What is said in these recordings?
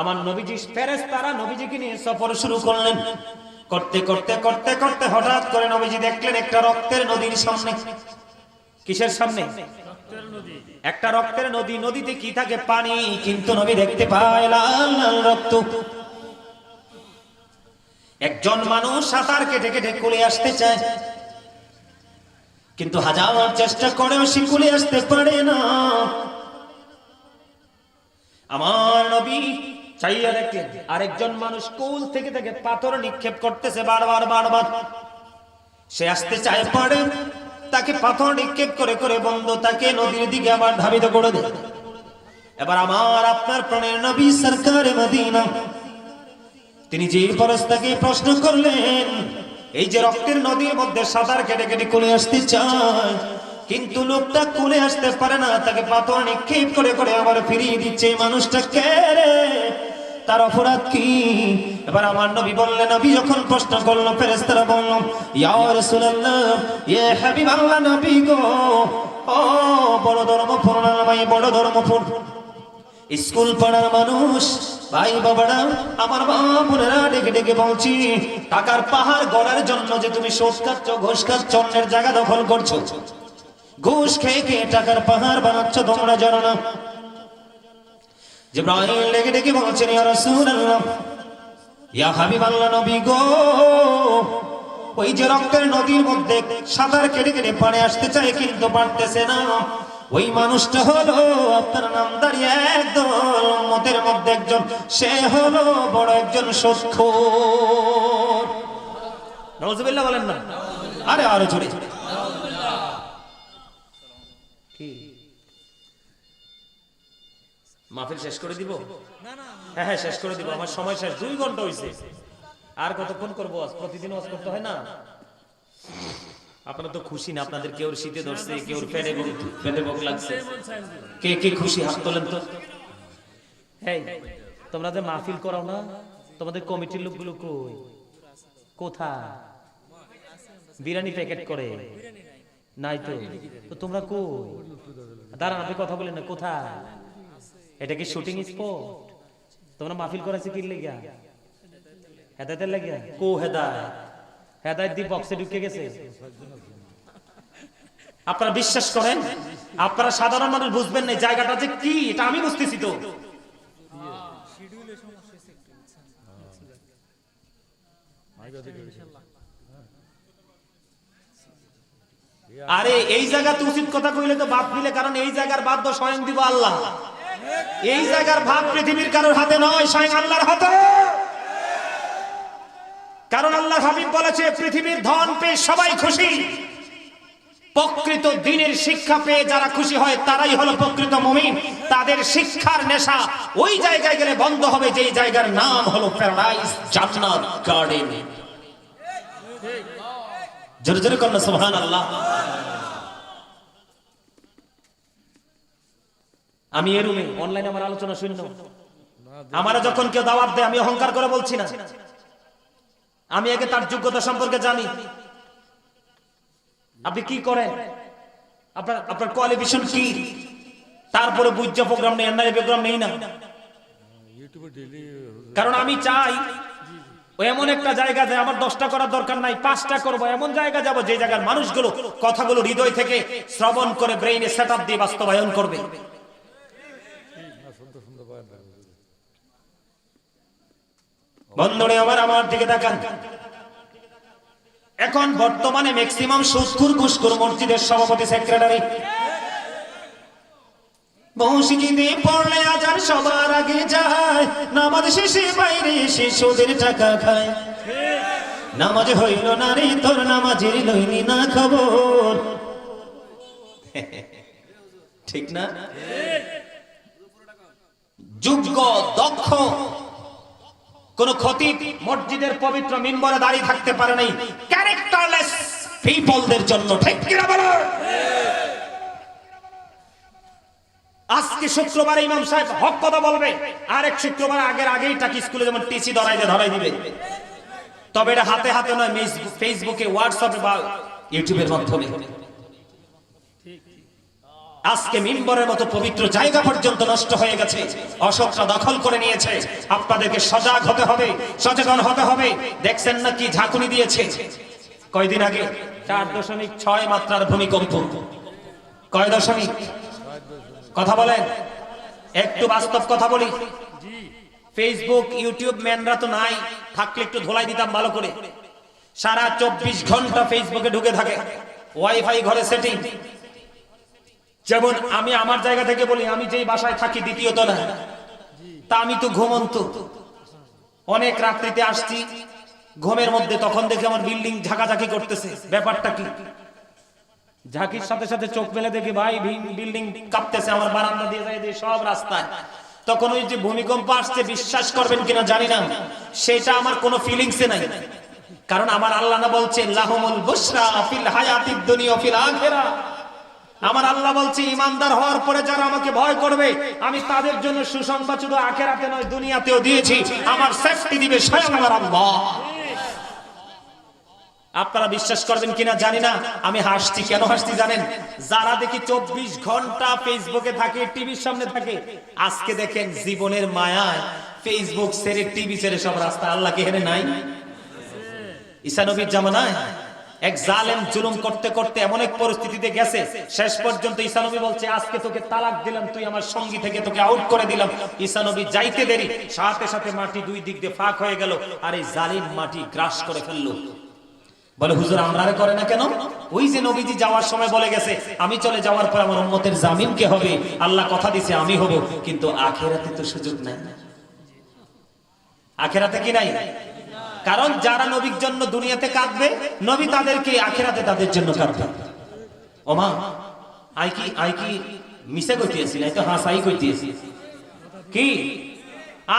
আমার নবীজি ফেরেস তারা নবীজিকে নিয়ে সফর শুরু করলেন। করতে করতে করতে করতে হঠাৎ করে নবীজি দেখলেন একটা রক্তের নদীর সামনে। কিসের সামনে? একটা রক্তের নদী নদীতে কি থাকে পানি কিন্তু নবী দেখতে পায় লাল লাল রক্ত। একজন মানুষ সাঁতার কেটে কেটে কুলে আসতে চায়। কিন্তু হাজার চেষ্টা করেও সে কুলে আসতে পারে না। আমার নবী চাইয়া দেখলেন আরেকজন মানুষ কুল থেকে থেকে পাথর নিক্ষেপ করতেছে বারবার বারবার। সে আসতে চায় পারে তাকে পাথর নিক্ষেপ করে করে বন্ধ তাকে নদীর দিকে আবার ধাবিত করে দেয়। এবার আমার আপনার প্রাণের নবী সরকার মদিনা। তিনি যে পরস্তাকে প্রশ্ন করলেন এই যে রক্তের নদীর মধ্যে সাঁতার কেটে কেটে কোলে আসতে চায় কিন্তু লোকটা কোলে আসতে পারে না তাকে পাথর নিক্ষেপ করে করে আবার ফিরিয়ে দিচ্ছে। মানুষটা কে রে? তার অপরাধ কি? এবার আমার নবী বললেন, নবী যখন প্রশ্ন করল, ফেরেশতারা বলল, ইয়া রাসূলুল্লাহ, ইয়া হাবিবাল্লাহ নবী গো, ও বড় ধর্ম ধর্মপুর নামাই বড় ধর্মপুর স্কুল পাড়ার মানুষ, ভাই বাবারা, আমার মা বোনেরা ডেকে ডেকে বলছি টাকার পাহাড় গড়ার জন্য যে তুমি সোদ খাচ্ছ ঘুষ খাচ্ছ অন্যের জায়গা দখল করছ, ঘুষ খেয়ে খেয়ে টাকার পাহাড় বানাচ্ছ, তোমরা জানো না। জিব্রাইল ডেকে ডেকে বলছেন, ইয়া রাসূলুল্লাহ, ইয়া হাবিবাল্লাহ নবী গো, ওই যে রক্তের নদীর মধ্যে সাঁতার কেটে কেটে পানি আসতে চায় কিন্তু পারতেছে না। ওই মানুষটা হলো আপনার নাম দাঁড়িয়ে একদম মতের মধ্যে একজন, সে হলো বড় একজন সক্ষ নজবিল্লা বলেন না। আরে আরও জোরে। কি? মাহফিল শেষ করে দিব? হ্যাঁ হ্যাঁ শেষ করে দিব। আমার সময় শেষ। দুই ঘণ্টা হয়েছে আর কতক্ষণ করব? আজ প্রতিদিন ওয়াজ করতে হয় না? তো খুশি না, আপনাদের কেউ শীতে ধরছে কেউ বুক- পেটে লাগছে। কে কে খুশি? হাত তোলেন তো। এই, তোমরা যে মাহফিল করাও না, তোমাদের কমিটির লোকগুলো কই? কোথায়? বিরিয়ানি প্যাকেট করে? নাই তো। তো তোমরা কই? দাঁড়ান, আপনি কথা বলেন না। কোথায়? এটা কি শুটিং স্পট তোমরা মাহফিল করেছে কি লেগা হেদায়তের লেগে কো হেদায় হেদায়ত দি বক্সে ঢুকে গেছে। আপনারা বিশ্বাস করেন? আপনারা সাধারণ মানুষ বুঝবেন না জায়গাটা যে কি এটা আমি বুঝতেছি তো। আরে এই জায়গাতে উচিত কথা কইলে তো বাদ দিলে কারণ এই জায়গার বাদ তো স্বয়ং দিব আল্লাহ। এই জায়গার ভাগ পৃথিবীর কারোর হাতে নয়, স্বয়ং আল্লাহর হাতে। কারণ আল্লাহ হাবিব বলেছে, পৃথিবীর ধন পেয়ে সবাই খুশি। প্রকৃত দিনের শিক্ষা পেয়ে যারা খুশি হয়, তারাই হলো প্রকৃত মুমিন। তাদের শিক্ষার নেশা ওই জায়গায় গেলে বন্ধ হবে, যেই জায়গার নাম হলো প্যারাডাইস, জান্নাত, গার্ডেন। জোরে জোরে কন্যা সুবহান আল্লাহ আমি এ রুমে অনলাইনে আমার আলোচনা শূন্য আমারা যখন কেউ দাওয়াত দেয়, আমি অহংকার করে বলছি না। আমি আগে তার যোগ্যতা সম্পর্কে জানি। আপনি কি করেন? আপনার আপনার কোয়ালিফিকেশন কি? তারপরে বুঝছে প্রোগ্রাম নেই না প্রোগ্রাম নেই না। কারণ আমি চাই এমন একটা জায়গা যে আমার দশটা করার দরকার নাই, পাঁচটা করব, এমন জায়গা যাব যে জায়গার মানুষগুলো কথাগুলো হৃদয় থেকে শ্রবণ করে ব্রেইনে সেট দিয়ে বাস্তবায়ন করবে। বন্ধুরে, আবার আমার দিকে তাকান। এখন বর্তমানে ম্যাক্সিমাম সুস্কুর কুস্কুর মসজিদের সভাপতি সেক্রেটারি মসজিদে পড়লে আগে শেষে বাইরে খায়। নামাজ হইল না রে নামাজের না খবর। ঠিক না? যোগ্য, দক্ষ। কোন ক্ষতি মসজিদের পবিত্র মিম্বরে দাঁড়িয়ে থাকতে পারে নাই। ক্যারেক্টারলেস পিপলদের জন্য, ঠিক কিনা বলো? আজকে শুক্রবার ইমাম সাহেব হক কথা বলবে আর এক শুক্রবার আগের আগেই টাকি স্কুলে যেমন টিসি ধরাই ধরাই দিবে। তবে এটা হাতে হাতে নয় ফেসবুকে হোয়াটসঅ্যাপে বা ইউটিউবের মাধ্যমে। আজকে মিম্বরের মতো পবিত্র জায়গা পর্যন্ত নষ্ট হয়ে গেছে। অশোকরা দখল করে নিয়েছে। আপনাদেরকে সজাগ হতে হবে, সচেতন হতে হবে। দেখছেন না কি ঝাঁকুনি দিয়েছে? কয়দিন আগে? চার দশমিক ছয় মাত্রার ভূমিকম্প। কয় দশমিক? কথা বলেন। একটু বাস্তব কথা বলি। ফেসবুক, ইউটিউব ম্যানরা তো নাই। থাকলে একটু ধোলাই দিতাম ভালো করে। সারা চব্বিশ ঘণ্টা ফেসবুকে ঢুকে থাকে। ওয়াইফাই ঘরে সেটিং। যেমন আমি আমার জায়গা থেকে বলি, আমি যেই বাসায় থাকি দ্বিতীয় তলায় তা আমি তো ঘুমন্ত। অনেক রাত্রিতে আসছি, ঘুমের মধ্যে তখন দেখি আমার বিল্ডিং ঝাঁকাঝাঁকি করতেছে। ব্যাপারটা কি? ঝাঁকির সাথে সাথে চোখ মেলে দেখি, ভাই বিল্ডিং কাঁপতেছে, আমার বারান্দা দিয়ে যায় সব রাস্তায়। তখন ওই যে ভূমিকম্প আসছে, বিশ্বাস করবেন কিনা জানি না, সেটা আমার কোনো ফিলিংসে নাই। কারণ আমার আল্লাহ না বলছে, লাহুমুল বুশরা ফিল হায়াতিদ দুনিয়া ফিল আমার আল্লাহ বলছে, ইমানদার হওয়ার পরে যারা আমাকে ভয় করবে, আমি তাদের জন্য সুসংবাদ শুধু আখেরাতে নয়, দুনিয়াতেও দিয়েছি। আমার সেফটি দিবে আপনারা বিশ্বাস করবেন কিনা জানি না, আমি হাসছি। কেন হাসছি জানেন? যারা দেখি চব্বিশ ঘণ্টা ফেসবুকে থাকে, টিভির সামনে থাকে, আজকে দেখেন জীবনের মায়ায় ফেসবুক ছেড়ে টিভি ছেড়ে সব রাস্তা। আল্লাহ কে হেনে নাই? ঈসানবীর জামানায়? এক জালেম জুলুম করতে করতে এমন এক পরিস্থিতিতে গেছে, শেষ পর্যন্ত ঈসানবী বলছে, আজকে তোকে তালাক দিলাম, তুই আমার সঙ্গী থেকে তোকে আউট করে দিলাম। ঈসানবী যাইতে দেরি, সাথে সাথে মাটি দুই দিক দিয়ে ফাঁক হয়ে গেল আর এই জালিম মাটি গ্রাস করে ফেলল। বলে, হুজুর, আমরা করে না কেন? ওই যে নবীজি যাওয়ার সময় বলে গেছে, আমি চলে যাওয়ার পর আমার উম্মতের জামিন কে হবে? আল্লাহ কথা দিছে, আমি হব। কিন্তু আখেরাতে তো সুযোগ নাই। আখেরাতে কি নাই? কারণ যারা নবীর জন্য দুনিয়াতে কাঁদবে, নবী তাদেরকে আখেরাতে তাদের জন্য কাঁদবে। ওমা, আই কি আই কি মিশে কইতেছি নাই হাসাই কইতেছি। কি?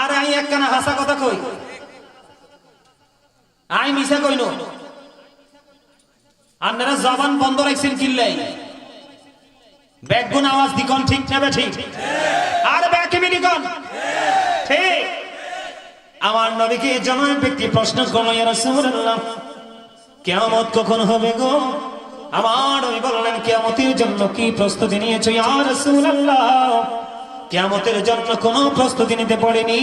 আর আই একখানা হাসা কথা কই? আই মিশা কইনো? আপনারা জবান বন্ধ রাখছেন কিল্লাই। ব্যাগুন আওয়াজ দিকন, ঠিক নেবে ঠিক? আর ব্যাকে মিলিকন আমার নবীকে জনক ব্যক্তি প্রশ্ন করল রাসূলুল্লাহ, কিয়ামত কখন হবে গো? আমার নবী বললেন, কিয়ামতের জন্য কি প্রস্তুতি নিয়েছো, ইয়া রাসূলুল্লাহ? কিয়ামতের জন্য কোনো প্রস্তুতি নিতে পড়েনি।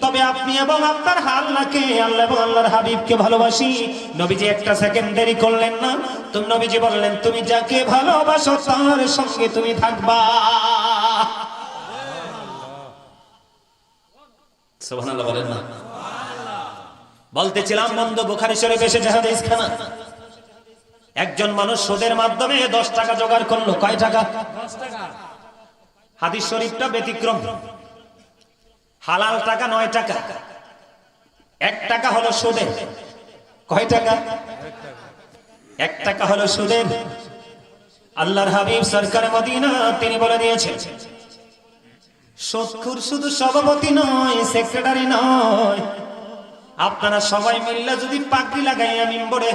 তবে আপনি এবং আপনার আল্লাহকে, আল্লাহ এবং আল্লাহর হাবিবকে ভালোবাসি। নবীজি একটা সেকেন্ড দেরি করলেন না। তুমি নবীজি বললেন, তুমি যাকে ভালোবাসো, তার সঙ্গে তুমি থাকবা। সুবহানাল্লাহ বলেন না। বলতেছিলাম, বন্ধ, বুখারী শরীফ এসে হাদিস খানা একজন মানুষ সুদের মাধ্যমে দশ টাকা জোগাড় করল। কয় টাকা? হাদিস শরীফটা ব্যতিক্রম। হালাল টাকা নয় টাকা। এক টাকা হলো সুদের। কয় টাকা? এক টাকা হলো সুদের। আল্লাহর হাবিব সরকার মদিনা, তিনি বলে দিয়েছেন সুদখুর শুধু সভাপতি নয় সেক্রেটারি নয়। আপনারা সবাই মিললে যদি পাগড়ি লাগাইয়া মিম্বরে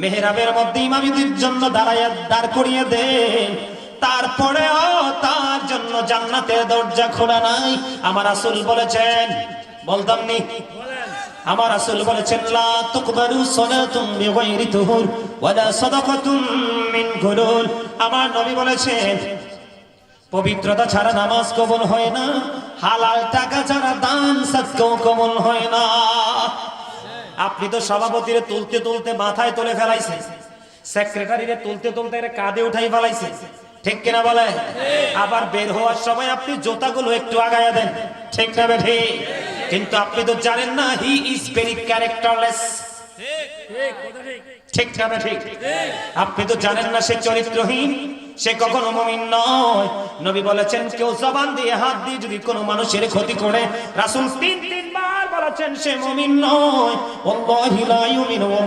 মেহরাবের মধ্যে ইমামিদের জন্য দাঁড়াইয়া দাঁড় করিয়ে দেন। তারপরেও তার জন্য জান্নাতের দরজা খোলা নাই। আমার আসল বলেছেন, বলতাম নি, আমার আসল বলেছেন, লা তুকবালু সালাতুম বিগাইরি তুহুর, ওয়ালা সাদাকাতুম মিন গুলুল। আমার নবী বলেছেন পবিত্রতা ছাড়া নামাজ কবল হয় না, হালাল টাকা ছাড়া দান সৎকাও কবল হয় না। আপনি তো সভাপতিরে তুলতে তুলতে মাথায় তুলে ফেলাইছেন, সেক্রেটারিরে তুলতে তুলতে কাঁধে উঠাই ফেলাইছে ঠিক কিনা বলে আবার বের হওয়ার সময় আপনি জোতাগুলো একটু আগায়া দেন, ঠিক না বে ঠিক কিন্তু আপনি তো জানেন না হি ইজ ভেরি ক্যারেক্টারলেস ঠিক। না ঠিক। আপনি তো জানেন না সে চরিত্রহীন সে কখনো মমিন নয়। নবী বলেছেন কেউ জবান দিয়ে হাত দিয়ে যদি কোনো মানুষের ক্ষতি করে রাসুল তিন তিনবার বলেছেন সে মমিন নয়। ও লা ইউমিনু ও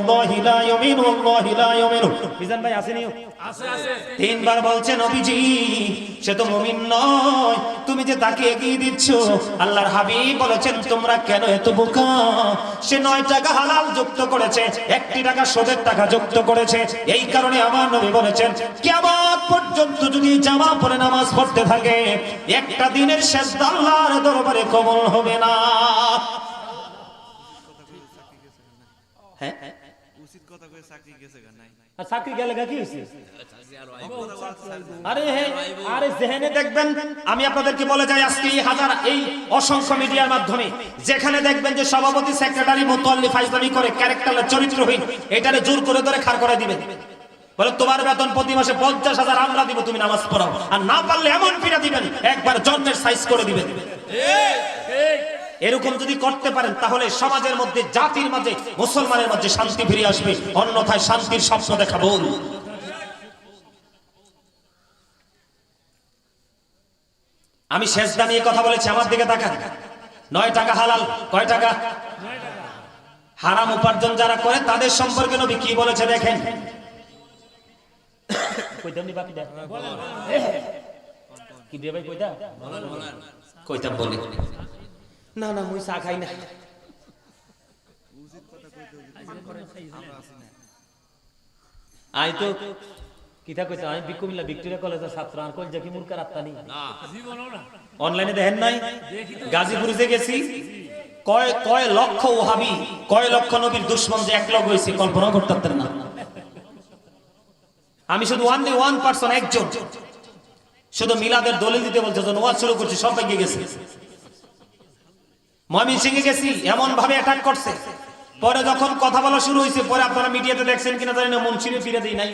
লা ইউমিনু ও লা ইউমিনু। মিজান ভাই আসেনি তিনবার বলছে নবীজি সে তো মমিন নয়। তুমি যে তাকে এগিয়ে দিচ্ছ আল্লাহর হাবিব বলেছেন তোমরা কেন এত বোকা? সে নয় টাকা হালাল যুক্ত করেছে একটি টাকা সোদের টাকা যুক্ত করেছে। এই কারণে আমার নবী বলেছেন কিয়ামত পর্যন্ত যদি জামা পরে নামাজ পড়তে থাকে একটা দিনের শেষ আল্লাহর দরবারে কবল হবে না। হ্যাঁ উচিত কথা কয়ে চাকরি গেছে নাই আর চাকরি গেলে কি হয়েছে আরে আরে জেহেনে দেখবেন আমি আপনাদেরকে বলে যাই আজকে এই হাজার এই অসংখ্য মিডিয়ার মাধ্যমে যেখানে দেখবেন যে সভাপতি সেক্রেটারি মোতোয়াল্লি ফাইজলামি করে ক্যারেক্টারের চরিত্রহীন এটারে জোর করে ধরে খাড় করে দিবেন। বলে তোমার বেতন প্রতি মাসে পঞ্চাশ হাজার আমরা দিব তুমি নামাজ পড়াও। আর না পারলে এমন ফিরে দিবেন একবার জন্মের সাইজ করে দিবেন। এরকম যদি করতে পারেন তাহলে সমাজের মধ্যে জাতির মাঝে মুসলমানের মধ্যে শান্তি ফিরে আসবে। অন্যথায় শান্তির স্বপ্ন দেখা বল আমি শেষ দামে এই কথা বলেছি আমার দিকে তাকান। নয় টাকা হালাল কয় টাকা? হারাম উপার্জন যারা করে তাদের সম্পর্কে নবী কি বলেছে দেখেন। কইতাম বলি। না না মুই চা খাই না আই তো কিতা কইতা আমি বিকুমিল্লা ভিক্টোরিয়া কলেজের ছাত্র আর কই জাকি মুরকার আত্মানি অনলাইনে দেখেন নাই? গাজীপুরে গেছি কয় কয় লক্ষ ওহাবি কয় লক্ষ নবীর দুশ্মন যে এক লগ হয়েছে কল্পনা করতে পারতেন না। আমি শুধু ওয়ান ডে ওয়ান পার্সন একজন। শুধু মিলাদের দলিল দিতে বলছে ওয়াজ শুরু করছি সব গেছে। ময়মিন সিংহে গেছি, এমন ভাবে অ্যাটাক করছে। পরে যখন কথা বলা শুরু হয়েছে পরে আপনারা মিডিয়াতে দেখছেন কিনা জানি না, মুন্সিরে ফিরে দিই নাই।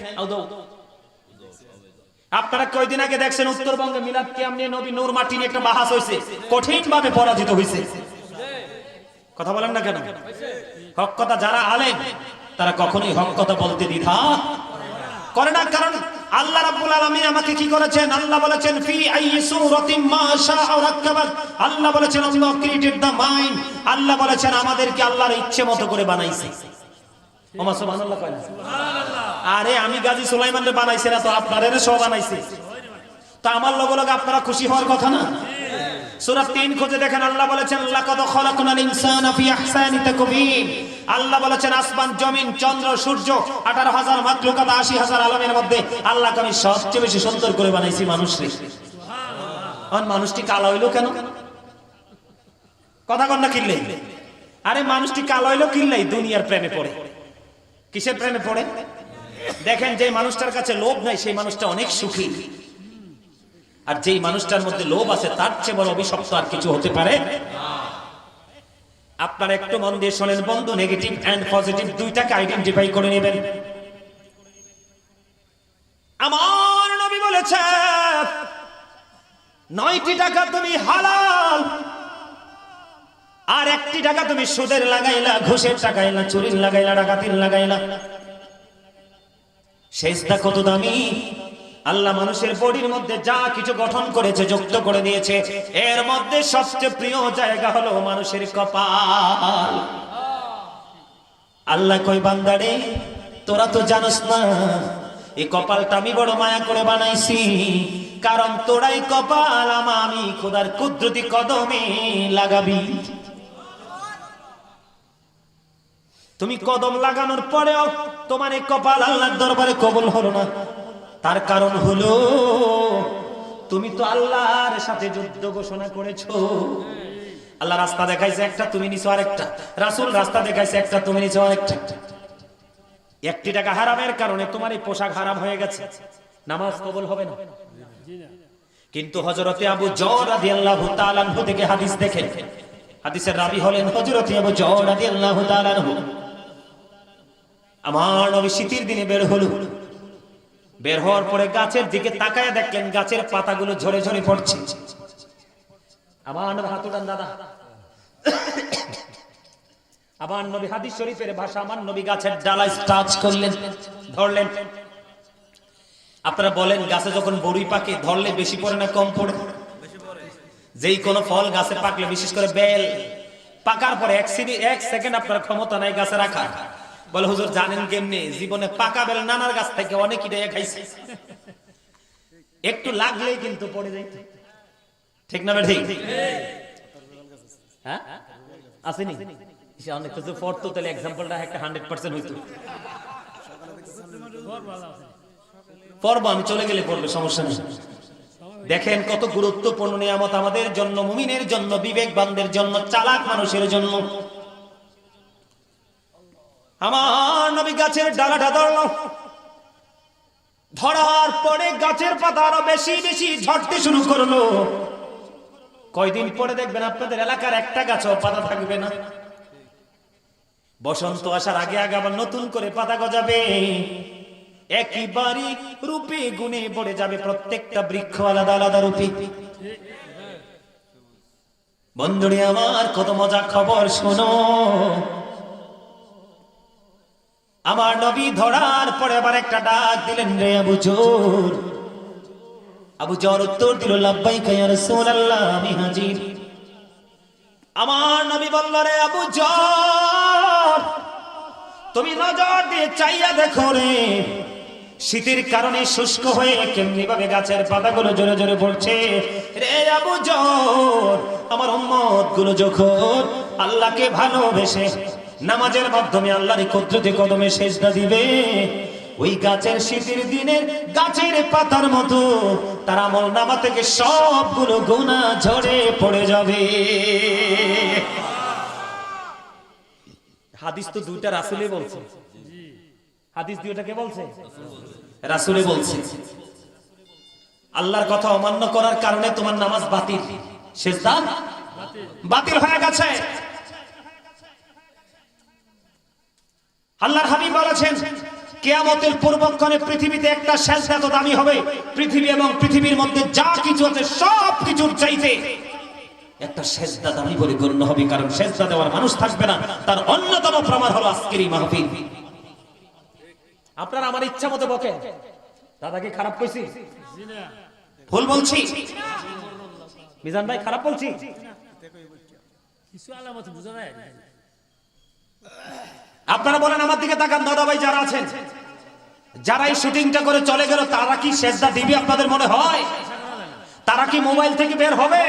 আপনারা কয়দিন আগে দেখছেন উত্তরবঙ্গে মিলাদ কেমনি নবী নূর মাটি নিয়ে একটা বাহাস হয়েছে কঠিন ভাবে পরাজিত হয়েছে কথা বলেন না কেন? হক কথা যারা আলেন তারা কখনোই হক কথা বলতে দ্বিধা করে না, কারণ আল্লাহ রাব্বুল আলামিন আমাকে কি করেছেন? আল্লাহ বলেছেন ফি আইয়ি সূরাতিন মা শাআ রাক্কাবাত। আল্লাহ বলেছেন আল্লাহ ক্রিয়েটেড দা মাইন্ড আল্লাহ বলেছেন আমাদেরকে আল্লাহর ইচ্ছে মতো করে বানাইছে। ওমা সুবহানাল্লাহ কয় না? আরে আমি গাজী সুলাইমান রে বানাইছে না তো আপনারে সব বানাইছে। তা আমার লগে লগে আপনারা খুশি হওয়ার কথা না? সূরা 3 খুঁজে দেখেন, আল্লাহ বলেছেন আল্লাহ বলেছেন, আসমান, জমিন, চন্দ্র, সূর্য, আঠারো হাজার মাত্র 18000 মাতৃকাত 80000 আলমের মধ্যে আল্লাহকে আমি সবচেয়ে বেশি সুন্দর করে বানাইছি মানুষকে মানুষটি কালো হইল কেন? কথা কন না কিনলে আরে, মানুষটি কালো হইল কিনলেই দুনিয়ার প্রেমে পড়ে। কিসের প্রেমে পড়ে? দেখেন, যে মানুষটার কাছে লোভ নাই, সেই মানুষটা অনেক সুখী। আর যেই মানুষটার মধ্যে লোভ আছে, তার চেয়ে বড় অভিশপ্ত আর কিছু হতে পারে? আপনারা একটু মন দিয়ে শোনেন, বন্ধু নেগেটিভ এন্ড পজিটিভ দুইটাকে আইডেন্টিফাই করে নেবেন। আমার নবী বলেছে, নয়টি টাকা তুমি হালাল, আর একটি টাকা তুমি সুদের লাগাইলা, ঘুষের টাকাইলা, চুরির লাগাইলা, ডাকাতির লাগাইলা। শেষটা কত দামি? আল্লাহ মানুষের বডির মধ্যে যা কিছু গঠন করেছে, যুক্ত করে দিয়েছে এর মধ্যে সবচেয়ে প্রিয় জায়গা হলো মানুষের কপাল। আল্লাহ কই বান্দারে, তোরা তো জানোস না, এই কপালটা আমি বড় মায়া করে বানাইছি, কারণ তোরাই কপাল আমা খোদার কুদরতি কদমে লাগাবি। তুমি কদম লাগানোর পরেও তোমার এই কপাল আল্লাহর দরবারে কবুল হলো না। তার কারণ হলো, তুমি তো আল্লাহর সাথে যুদ্ধ ঘোষণা করেছ। আল্লাহ রাস্তা দেখাইছে একটা, তুমি নিছো আরেকটা। রাসূল রাস্তা দেখাইছে একটা, তুমি নিছো আরেকটা। একটি টাকা হারামের কারণে তোমার এই পোশাক হারাম হয়ে গেছে। নামাজ কবুল হবে না। কিন্তু হযরতে আবু জর রাদিয়াল্লাহু তাআলা আনহু থেকে হাদিস দেখেন। হাদিসের রাবি হলেন হযরতে আবু জর রাদিয়াল্লাহু তাআলা আনহু। আমার নবী শীতের দিনে বের হলো। বের হওয়ার পরে গাছের দিকে তাকায় দেখলেন, গাছের পাতাগুলো ঝরে ঝরে পড়ছে। আমার নবী হাত দাদা। আমার নবী হাদিস শরীফের ভাষা আমার নবী গাছের ডালায় টাচ করলেন, ধরলেন। আপনারা বলেন, গাছে যখন বড়ি পাকে, ধরলে বেশি পড়ে না কম পড়ে? যেই কোনো ফল গাছে পাকলে, বিশেষ করে বেল। পাকার পরে এক সেকেন্ড আপনার ক্ষমতা নাই গাছে রাখা বলে, হুজুর, জানেন কেমনে? জীবনে পাকা বেল নানার গাছ থেকে অনেক দেয়া খাইছে। একটু লাগলেই কিন্তু পড়ে যাই ঠিক না ঠিক হ্যাঁ? আসেনি? তাহলে এক্সাম্পলটা একটা হান্ড্রেড পার্সেন্ট পড়ব, আমি চলে গেলে পড়বে, সমস্যা দেখেন কত গুরুত্বপূর্ণ নিয়ামত আমাদের জন্য, মুমিনের জন্য বিবেক বিবেকবানদের জন্য, চালাক মানুষের জন্য। আমার নবী গাছের ডালাটা ধরলো। ধরার পরে গাছের পাতা আরও বেশি বেশি ঝরতে শুরু করল। কয়দিন পরে দেখবেন আপনাদের এলাকার একটা গাছও পাতা থাকবে না। বসন্ত আসার আগে আগে আবার নতুন করে পাতা গজাবে। একইবারই রূপে গুণে পড়ে যাবে প্রত্যেকটা বৃক্ষ আলাদা আলাদা রূপে। বন্ধুরে আমার, কত মজা খবর শোনো। আমার নবী ধরার পরে আবার একটা ডাক দিলেন রে আবু জোর। আবু জর উত্তর দিল লাব্বাই কায়া আল্লাহ আমি হাজির। আমার নবী বলল, রে আবু জর, তুমি নজর দিয়ে চাইয়া দেখো রে। শীতের কারণে শুষ্ক হয়ে কেমনি ভাবে গাছের পাতাগুলো জোরে জোরে পড়ছে। রে আবু জর, আমার উম্মতগুলো যখন আল্লাহকে ভালোবেসে নামাজের মাধ্যমে আল্লাহর কুদরতে কদমে সেজদা দিবে। ওই গাছের শীতের দিনে গাছের পাতার মতো তার আমল নামা থেকে সবগুলো গুণা ঝরে পড়ে যাবে। হাদিস তো দুইটা রাসুলে বলছে। হাদিস দুইটা কে বলছে? রাসুলে বলছে। আল্লাহর কথা অমান্য করার কারণে তোমার নামাজ বাতিল। সেজদা বাতিল হয়ে গেছে। আল্লাহর হাবিব বলেছেন, কেয়ামতের পূর্বক্ষণে পৃথিবীতে একটা সেজদা তো দামি হবে, পৃথিবী এবং পৃথিবীর মধ্যে যা কিছু আছে সব কিছুর চাইতে একটা সেজদা দামি বলে গণ্য হবে, কারণ সেজদা দেওয়ার মানুষ থাকবে না, তার অন্যতম প্রমাণ হলো আজকের এই মাহফিল। আপনার আমার ইচ্ছা মতো বকেন। দাদা কি খারাপ কইছি? ভুল বলছি? মিজান ভাই, খারাপ বলছি? কিছু আলামত বোঝা যায়? আপনারা বলেন আমার দিকে তাকান দাদা ভাই যারা আছেন। যারা এই শুটিংটা করে চলে গেল, তারা কি সেজদা দিবে আপনাদের মনে হয়? তারা কি মোবাইল থেকে বের হবে?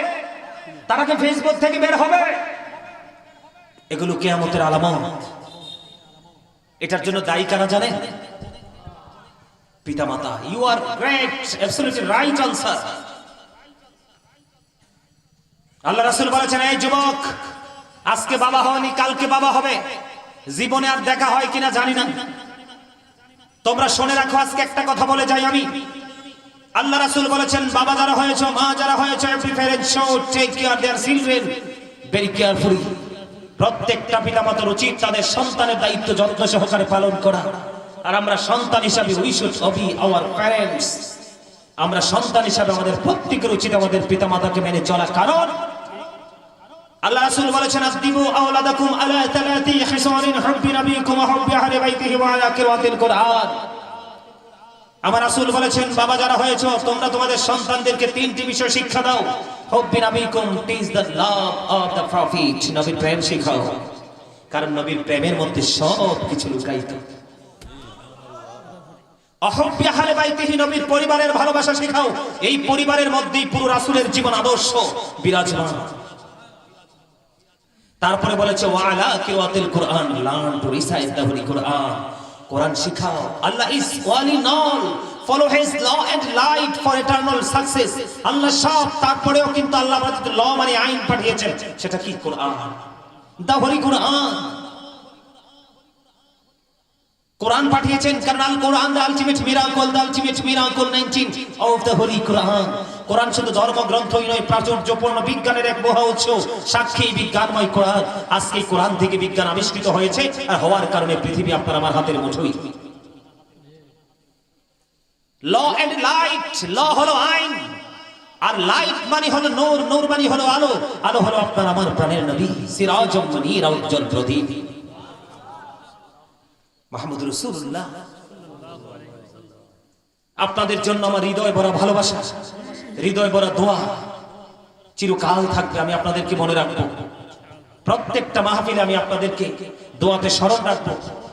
তারা কি ফেসবুক থেকে বের হবে? এগুলো কেয়ামতের আলামত। এটার জন্য দায়ী কারা জানেন? পিতামাতা। You are great right answer আল্লাহ রাসূল বলেছেন, এই যুবক, আজকে বাবা হওনি, কালকে বাবা হবে। জীবনে আর দেখা হয় কিনা জানি না। তোমরা শুনে রাখো, আজকে একটা কথা বলে যাই আমি। আল্লাহ রাসুল বলেছেন, বাবা যারা হয়েছে, মা যারা হয়েছে ভেরি কেয়ারফুলি প্রত্যেকটা পিতামাতার উচিত তাদের সন্তানের দায়িত্ব যত্ন সহকারে পালন করা। আর আমরা সন্তান হিসাবে আওয়ার আমরা সন্তান হিসাবে আমাদের প্রত্যেকের উচিত আমাদের পিতামাতাকে মেনে চলা। কারণ আল্লাহ রাসূল বলেছেন আদিবু আওলাদাকুম আলা তালাতি খিসালিন হুব্বি নবিকুম ওয়া হুব্বি আহলি বাইতিহি ওয়া আলা কিরাতিল কুরআন। আমার রাসূল বলেছেন, বাবা, যারা হয়েছে, তোমরা তোমাদের সন্তানদেরকে তিনটি বিষয় শিক্ষা দাও। হুব্বি নবিকুম teach the love of the prophet নবীর প্রেম শিখাও। কারণ নবীর প্রেমের মধ্যে সব কিছু লুকায়িত। অহব্বি আহলে নবীর পরিবারের ভালোবাসা শেখাও। এই পরিবারের মধ্যেই পুরো রাসূলের জীবন আদর্শ, বিরাজমান। তারপরে বলেছে, ওয়ালা কিরাতিল কুরআন learn to recite the holy Quran. কোরআন শিখাও। আল্লাহ is all in all follow his law and light for eternal success. আল্লাহ সব, তারপরেও কিন্তু আল্লাহ আমাদের ল মানে আইন পাঠিয়েছেন, সেটা কি কোরআন? দ্য হোলি কোরআন। কোরআন পাঠিয়েছেন কারণ আল কোরআন the ultimate miracle the ultimate miracle 19 of the holy Quran. কোরআন শুধু ধর্মগ্রন্থই নয়, প্রাচুর্যপূর্ণ বিজ্ঞানের এক মহা উৎস। সাক্ষী বিজ্ঞানময় কোরআন। আজকে কোরআন থেকে বিজ্ঞান আবিষ্কৃত হয়েছে আর হওয়ার কারণে পৃথিবী আপনার আমার হাতের মুঠোই। ল এন্ড লাইট, ল হলো আইন, আর লাইট মানে হলো নূর নূর মানে হলো আলো। আলো হলো আপনার আমার প্রাণের নবী সিরাজম মুনীর উজ্জ্বল প্রদীপ মাহমুদ রসুল্লাহ আপনাদের জন্য আমার হৃদয় বড় ভালোবাসা। হৃদয় ভরা দোয়া চিরকাল থাকবে, আমি আপনাদেরকে মনে রাখব। প্রত্যেকটা মাহফিলে আমি আপনাদেরকে দোয়াতে স্মরণ রাখব,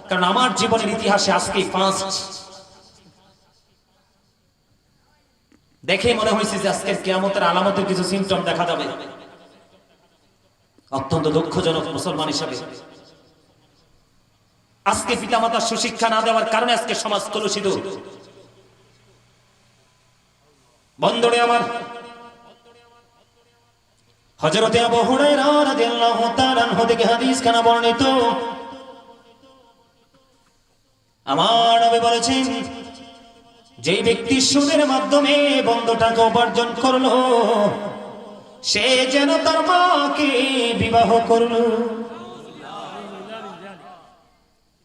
কারণ আমার জীবনের ইতিহাসে আজকে ফার্স্ট দেখে মনে হয়েছে যে আজকের কেয়ামতের আলামতের কিছু সিমটম দেখা যাবে। অত্যন্ত দুঃখজনক মুসলমান হিসাবে। আজকে পিতামাতার সুশিক্ষা না দেওয়ার কারণে আজকে সমাজ কলুষিত। বন্ধনে আমার। হযরতে আবু হুরায়রা রাদিয়াল্লাহু তাআলা আনহু থেকে হাদিস কানা বর্ণিত। আমার নবী বলেছেন, যে ব্যক্তি সুদের মাধ্যমে বন্ধ টাকা উপার্জন করল, সে যেন তার মাকে বিবাহ করল।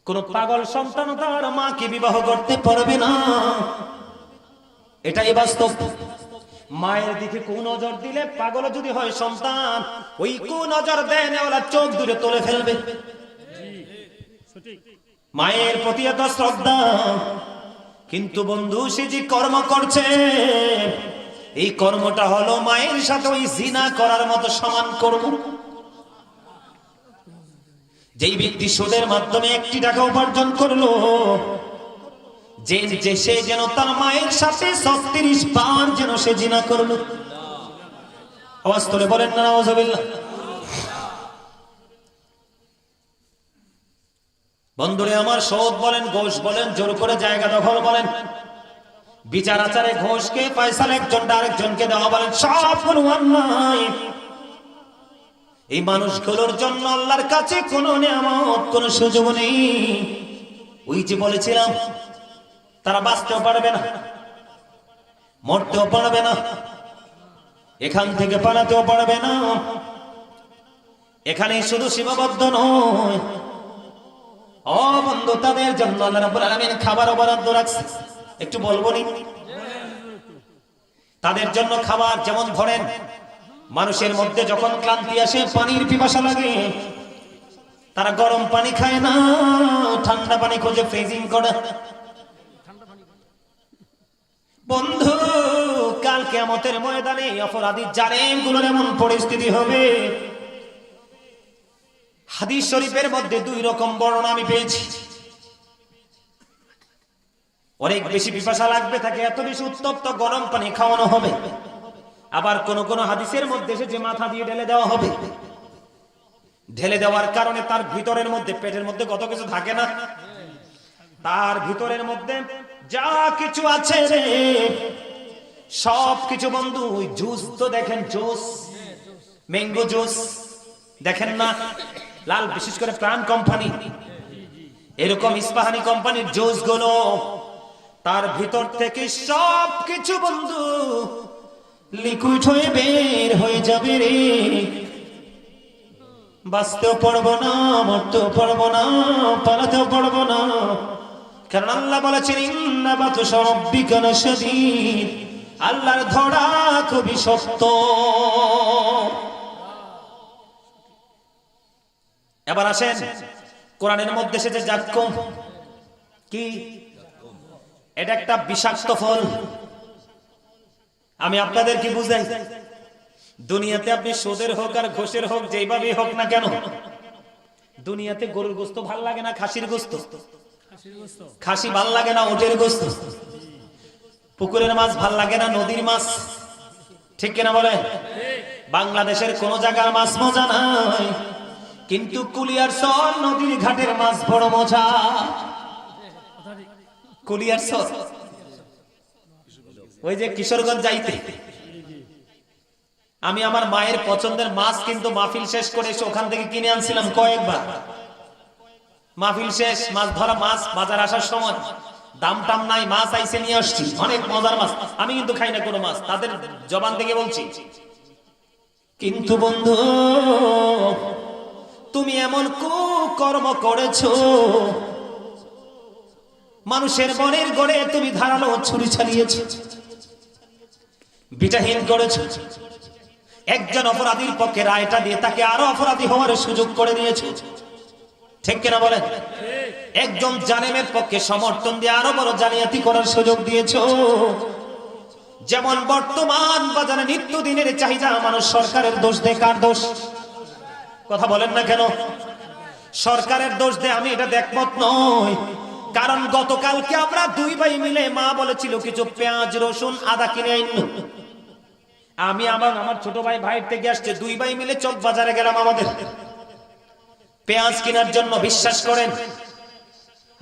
কোন পাগল সন্তান তার মাকে বিবাহ করতে পারবে না। এটাই বাস্তব। মায়ের দিকে কোন নজর দিলে পাগল যদি হয় সন্তান, ওই কোন নজর দেয় না, ওরা চোখ দূরে তুলে ফেলবে। মায়ের প্রতি এত শ্রদ্ধা। কিন্তু বন্ধু, সে যে কর্ম করছে, এই কর্মটা হলো মায়ের সাথে ওই জিনা করার মতো সমান কর্ম। যেই ব্যক্তি সুদের মাধ্যমে একটি টাকা উপার্জন করল যে যে সে যেন তার মায়ের সাথে ছত্রিশ বার যেন সে জিনা করল। আওয়াজ তোলে বলেন না নওয়াজবিল্লাহ বন্ধুরে, আমার সৌদ বলেন, ঘোষ বলেন, জোর করে জায়গা দখল বলেন। বিচার আচারে ঘোষকে পয়সাল একজন আরেকজনকে দেওয়া বলেন, সব কোনো অন্যায়। এই মানুষগুলোর জন্য আল্লাহর কাছে কোনো নিয়ামত, কোনো সুযোগ নেই। ওই যে বলেছিলাম তারা বাঁচতেও পারবে না, মরতেও পারবে না, এখান থেকে পালাতেও পারবে না। এখানে শুধু সীমাবদ্ধ নয়, ও বন্ধু, তাদের জন্য আল্লাহ খাবার বরাদ্দ রাখছে। একটু বলব নি? তাদের জন্য খাবার যেমন ধরেন, মানুষের মধ্যে যখন ক্লান্তি আসে, পানির পিপাসা লাগে, তারা গরম পানি খায় না, ঠান্ডা পানি খোঁজে ফ্রিজিং করে। বন্ধু, কাল কেমতের ময়দানে অপরাধী জালেমগুলোর এমন পরিস্থিতি হবে। হাদিস শরীফের মধ্যে দুই রকম বর্ণনা আমি পেয়েছি। অনেক বেশি পিপাসা লাগবে তাকে, এত বেশি উত্তপ্ত গরম পানি খাওয়ানো হবে। আবার কোন কোন হাদিসের মধ্যে সে যে মাথা দিয়ে ঢেলে দেওয়া হবে। ঢেলে দেওয়ার কারণে তার ভিতরের মধ্যে, পেটের মধ্যে কত কিছু থাকে না? তার ভিতরের মধ্যে যা কিছু আছে রে। সব কিছু বন্ধু, ওই জুস তো দেখেন, জুস। ম্যাঙ্গো জুস, দেখেন না? লাল, বিশেষ করে প্রাণ কোম্পানি। এরকম ইস্পাহানি কোম্পানির জুসগুলো তার ভিতর থেকে সব কিছু বন্ধু লিকুইড হয়ে বের হয়ে যাবে রে। বাঁচতেও পড়ব না, মরতেও পড়ব না, পালাতেও পড়ব না। কারণ আল্লাহ বলেছেন ইন্নাবাতু সরব্বিকা লাশাদীদ। আল্লাহর ধরা খুবই শক্ত। এবার আসেন, কোরআনের মধ্যে এসেছে জাক্কুম কি? এটা একটা বিষাক্ত ফল। আমি আপনাদের কি বুঝাই, দুনিয়াতে আপনি সোদের হোক আর ঘোষের হোক যেইভাবে হোক না কেন, দুনিয়াতে গরুর গোস্ত ভালো লাগে না, খাসির গোস্ত। খাসি ভালো লাগে না ওটের গোস্ত? পুকুরের মাছ ভালো লাগে না নদীর মাছ? ঠিক কিনা বলে বাংলাদেশের কোন জায়গার মাছ মজা নাই। কিন্তু কুলিয়ার সর নদীর ঘাটের মাছ বড় মজা। কুলিয়ার সর? ওই যে কিশোরগঞ্জ যাইতে। আমি আমার মায়ের পছন্দের মাছ কিন্তু মাহফিল শেষ করে এসে ওখান থেকে কিনে আনছিলাম কয়েকবার। মাহফিল শেষ, মাছ ধরা মাছ, বাজার আসার সময়। দাম টাম নাই, মাছ আইসে নিয়ে আসছি। অনেক মজার মাছ। আমি কিন্তু খাই না কোনো মাছ। তাদের জবান থেকে বলছি। কিন্তু বন্ধু, তুমি এমন কুকর্ম করেছ। মানুষের বনের গড়ে তুমি ধারালো ছুরি চালিয়েছো বিটাহীন করেছ। একজন অপরাধীর পক্ষে রায়টা দিয়ে তাকে আরও অপরাধী হওয়ার সুযোগ করে দিয়েছে। ঠিক কিনা বলেন? একজন জালেমের পক্ষে সমর্থন দিয়ে আরও বড় জালিয়াতি করার সুযোগ দিয়েছ। যেমন বর্তমান বাজারে নিত্যদিনের চাহিদা, মানুষ সরকারের দোষ দেয়, কার দোষ? কথা বলেন না কেন? সরকারের দোষ দেয়, আমি এটা দেখমত নয় কারণ গতকালকে আমরা দুই ভাই মিলে মা বলেছিল, কিছু পেঁয়াজ, রসুন, আদা কিনে আইন। আমি আমার আমার ছোট ভাই ভাইয়ের থেকে আসছে, দুই ভাই মিলে চক বাজারে গেলাম আমাদের। পেঁয়াজ কেনার জন্য বিশ্বাস করেন?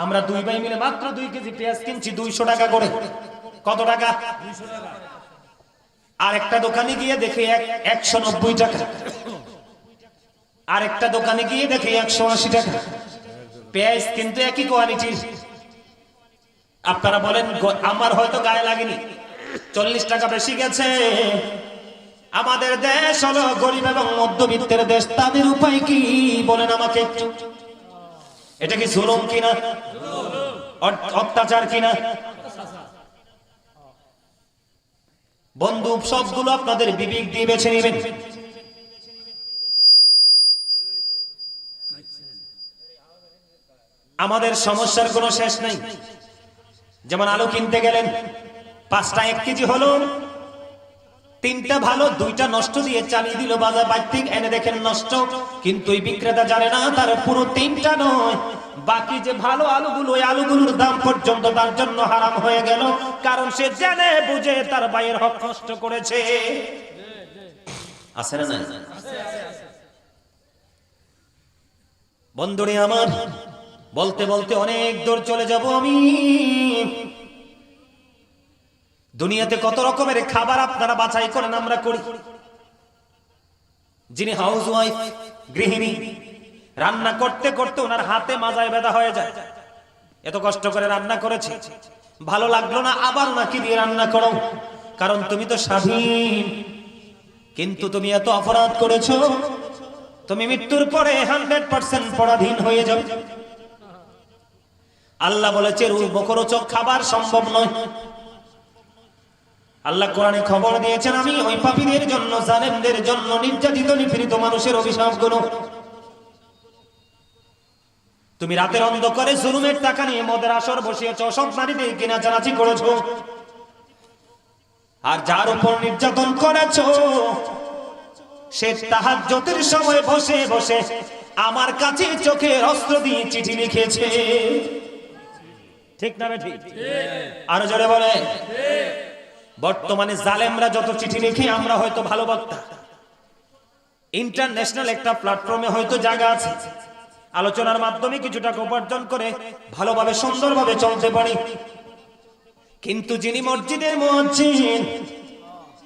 আমরা দুই ভাই মিলে মাত্র দুই কেজি পেঁয়াজ কিনছি, দুইশো টাকা করে। কত টাকা? আর একটা দোকানে গিয়ে দেখি একশো নব্বই টাকা। আর একটা দোকানে গিয়ে দেখি একশো আশি টাকা। পেঁয়াজ কিন্তু একই কোয়ালিটির। আপনারা বলেন আমার হয়তো গায়ে লাগেনি। চল্লিশ টাকা বেশি গেছে। আমাদের দেশ হলো গরিব এবং মধ্যবিত্তের দেশ, তাদের উপায় কি? বলেন আমাকে এটা কি জুলুম কিনা? অত্যাচার কিনা? বন্ধু, সবগুলো আপনাদের বিবেক দিয়ে বেছে নেবেন। আমাদের সমস্যার কোনো শেষ নেই। যেমন আলু কিনতে গেলেন, পাঁচটা এক কেজি হলো। তিনটা ভালো, দুইটা নষ্ট দিয়ে চালিয়ে দিল বাজার। বাড়তি এনে দেখেন নষ্ট। কিন্তু এই বিক্রেতা জানে না, তার পুরো তিনটা নয়। বাকি যে ভালো আলুগুলো, ওই আলুগুলোর দাম পর্যন্ত তার জন্য হারাম হয়ে গেল। কারণ সে জেনে, বুঝে, তার বাইয়ের হক নষ্ট করেছে। আছে না বন্ধুরে আমার, বলতে বলতে অনেক দূর চলে যাব আমি। দুনিয়াতে কত রকমের খাবার আপনারা বাছাই করেন, আমরা করি। যিনি হাউস ওয়াইফ গৃহিণী, রান্না করতে করতে ওনার হাতে মাজায় ব্যথা হয়ে যায়। এত কষ্ট করে রান্না করেছে। ভালো লাগল না, আবার নাকি দিয়ে রান্না করো। কারণ তুমি তো স্বাধীন। কিন্তু তুমি এত অপরাধ করেছ, তুমি মৃত্যুর পরে হান্ড্রেড পার্সেন্ট পরাধীন হয়ে যাবে। আল্লাহ বলেছে রুল বকরোচক খাবার সম্ভব নয়। আল্লাহ কোরআনে খবর দিয়েছেন আমি ওই পাপীদের জন্য জালেমদের জন্য নির্যাতিত নিপীড়িত মানুষের অভিশাপগুলো তুমি রাতের অন্ধকারে জুলুমের টাকা নিয়ে মদের আসর বসিয়েছ সব নারীদের কিনা জানাচি করেছ। আর যার উপর নির্যাতন করেছ সে তাহার জ্যোতির সময় বসে বসে আমার কাছে চোখের অস্ত্র দিয়ে চিঠি লিখেছে। ঠিক না ঠিক? আরও জোরে বলে বর্তমানে জালেমরা যত চিঠি লিখি, আমরা হয়তো ভালো বক্তা। ইন্টারন্যাশনাল একটা প্ল্যাটফর্মে হয়তো জায়গা আছে। আলোচনার মাধ্যমে কিছু টাকা উপার্জন করে, ভালোভাবে, সুন্দরভাবে চলতে পারি। কিন্তু যিনি মসজিদের মুয়াজ্জিন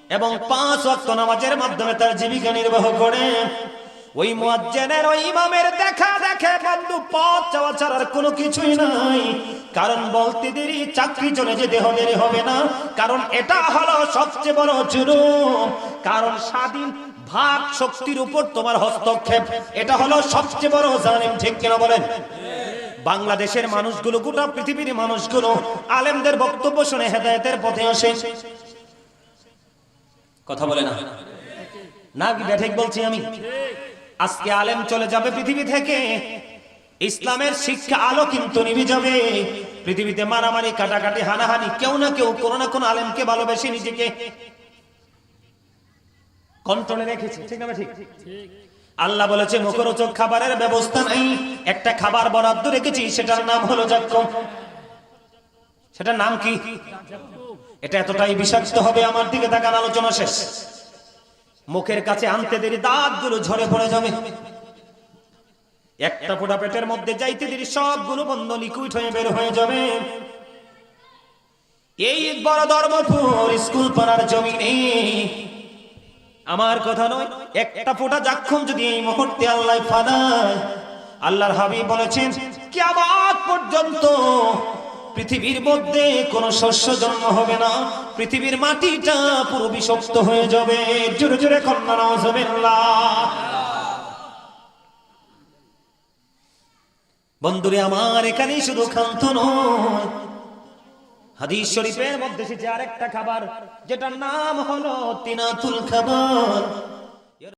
এবং পাঁচ ওয়াক্ত নামাজের মাধ্যমে তার জীবিকা নির্বাহ করে ওই মুয়াজ্জিনের, ওই ইমামের দেখা দেখে বন্ধু পথ চাওয়া ছাড়ার কোনো কিছুই নাই। কারণ বলতে দেরি, চাকরি চলে যেতে হবে দেরি হবে না। কারণ এটা হলো সবচেয়ে বড় জুলুম। কারণ স্বাধীন ভাগ শক্তির উপর তোমার হস্তক্ষেপ, এটা হলো সবচেয়ে বড় জালিম, ঠিক কিনা বলেন? বাংলাদেশের মানুষগুলো, গোটা পৃথিবীর মানুষগুলো আলেমদের বক্তব্য শুনে হেদায়েতের পথে আসে। কথা বলে না? না কি ব্যাঠিক বলছি আমি? আজকে আলেম চলে যাবে পৃথিবী থেকে। ইসলামের শিক্ষা আলো কিন্তু নিভে যাবে। পৃথিবীতে মারামারি, কাটাকাটি, হানাহানি, কেউ না কেউ, কোনো না কোনো আলেমকে ভালোবেসে নিজেকে কন্ট্রোলে রেখেছে। ঠিক না ঠিক। আল্লাহ বলেছে, মুখরোচক খাবারের ব্যবস্থা নাই। একটা খাবার বরাদ্দ রেখেছি, সেটার নাম হলো জাক্কম। সেটার নাম কি? এটা এতটাই বিষাক্ত হবে আমার দিকে তাকান, আলোচনা শেষ। মুখের কাছে আনতে দেরি, দাঁতগুলো ঝরে পড়ে যাবে। একটা ফোঁটা পেটের মধ্যে যাইতে দেরি, সবগুলো বন্ধ লিকুইড হয়ে বের হয়ে যাবে। এই বড় ধর্মপুর স্কুল পাড়ার জমিনে আমার কথা নয়, একটা ফোঁটা যাক্ষম যদি এই মুহূর্তে আল্লাহ ফাদায়, আল্লাহর হাবিব বলেছেন, কিয়ামত পর্যন্ত পৃথিবীর মধ্যে কোন শস্য জন্ম হবে না। পৃথিবীর মাটিটা পুরো বিষাক্ত হয়ে যাবে। জোরে জোরে কন্যা, নাউজুবিল্লাহ। বন্ধুরে, আমার এখানে শুধু খান্ত নয়। হাদিস শরীফের মধ্যে এসেছে আরেকটা খাবার, যেটার নাম হলো তিনাতুল খাবার।